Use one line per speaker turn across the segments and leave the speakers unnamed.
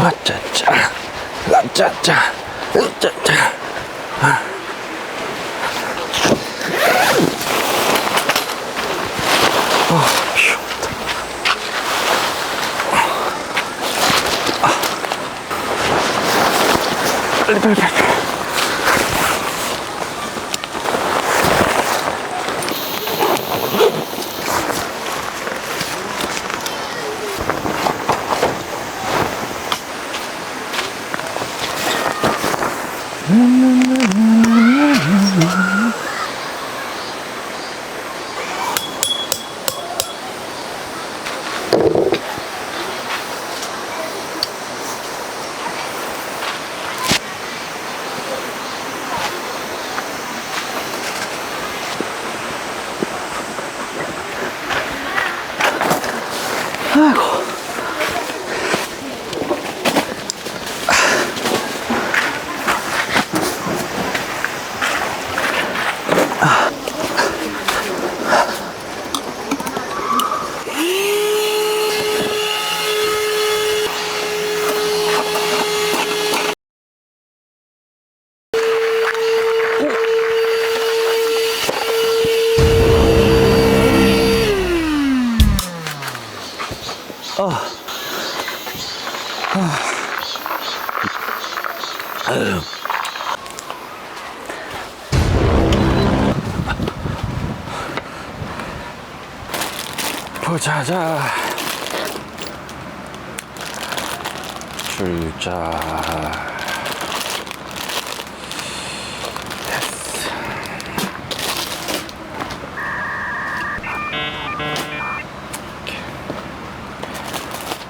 아짜짜, 라짜짜, 으짜짜. 빨리 빨리 빨리. 보자자. 줄자. 됐어.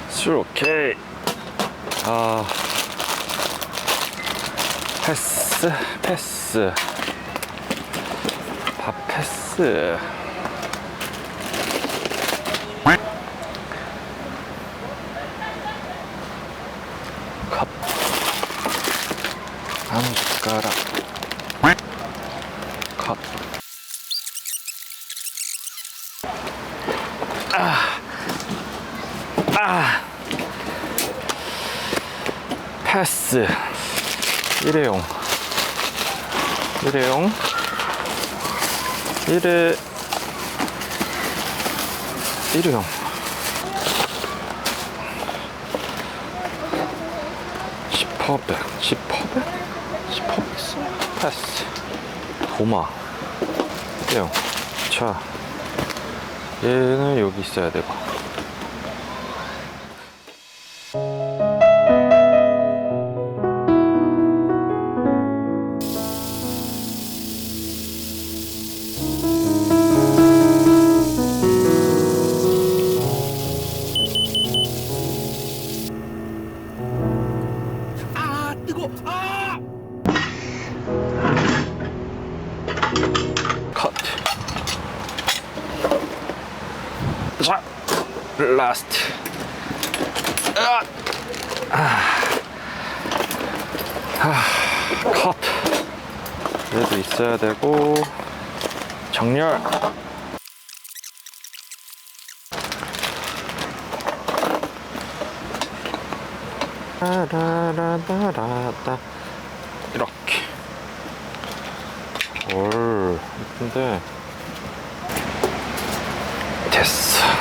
술 오케이. 아. 패스, 패스. 밥 패스. 아. 아. 패스. 일회용. 일회용. 일회. 일회용. 지퍼백, 지퍼백? 지퍼백 써? 패스. 고마. 형. 자. 얘는 여기 있어야 되고. 자, 라스트. 아, 아, 아, 컷. 얘도 있어야 되고 정렬. 라라라라라라 이렇게. 올 이쁜데 됐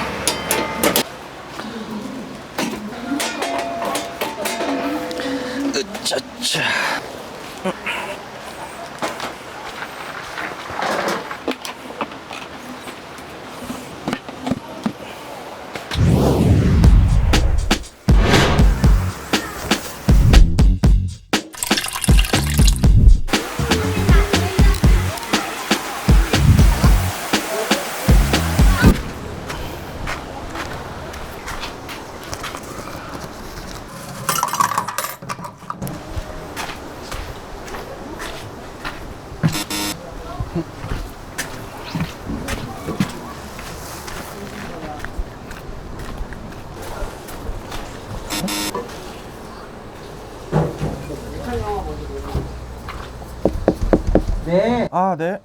네.
아, 네.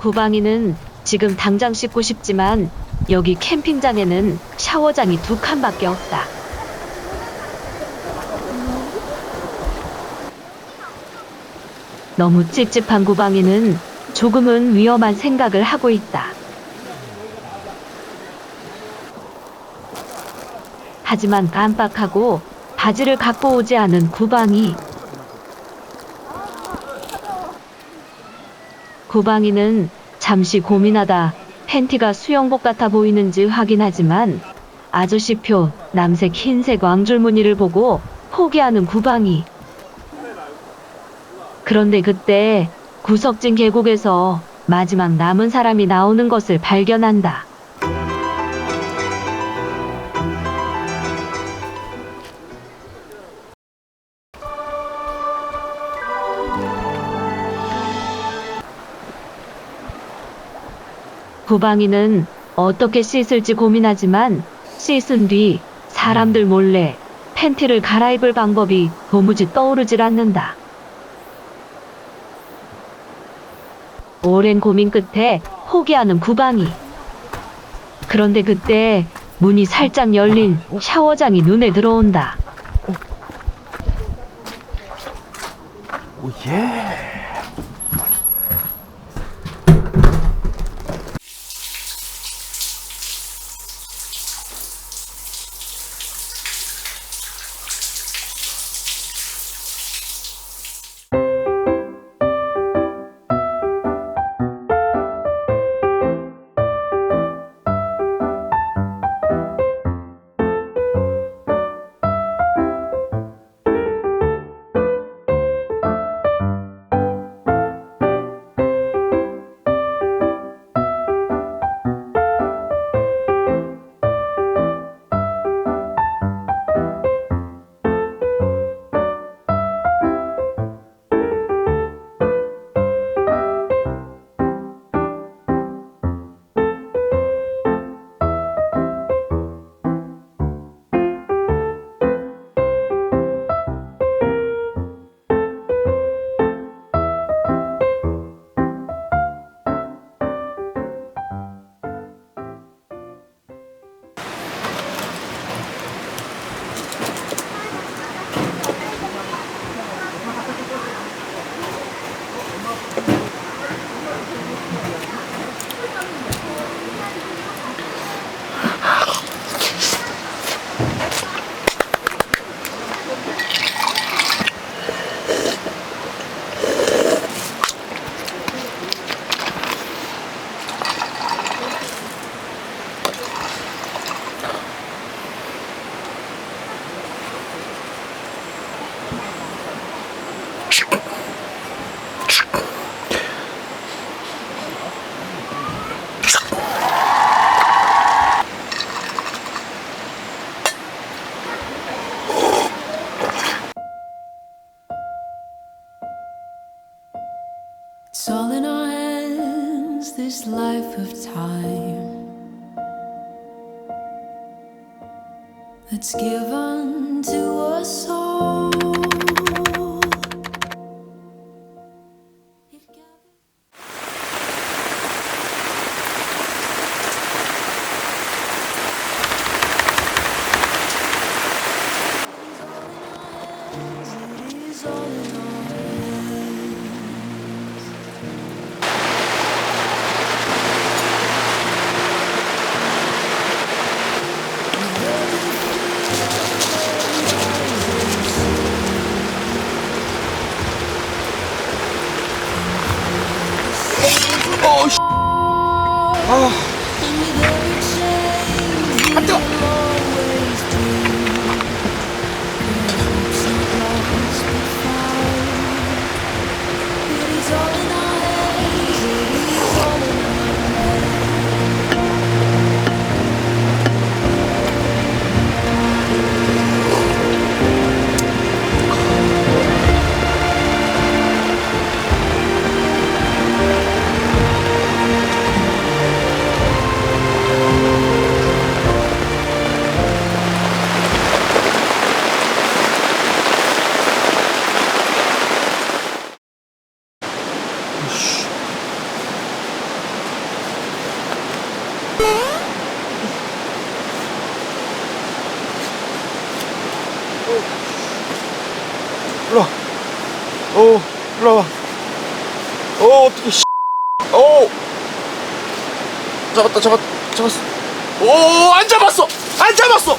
구방이는 지금 당장 씻고 싶지만 여기 캠핑장에는 샤워장이 두 칸밖에 없다. 너무 찝찝한 구방이는 조금은 위험한 생각을 하고 있다. 하지만 깜빡하고 바지를 갖고 오지 않은 구방이 구방이는 잠시 고민하다 팬티가 수영복 같아 보이는지 확인하지만 아저씨표 남색 흰색 왕줄 무늬를 보고 포기하는 구방이 그런데 그때 구석진 계곡에서 마지막 남은 사람이 나오는 것을 발견한다. 구방이는 어떻게 씻을지 고민하지만 씻은 뒤 사람들 몰래 팬티를 갈아입을 방법이 도무지 떠오르질 않는다. 오랜 고민 끝에 포기하는 구방이. 그런데 그때 문이 살짝 열린 샤워장이 눈에 들어온다.
That's given to. If gathered- It is all 안
잡았다 잡았 잡았어. 오 안 잡았어! 안 잡았어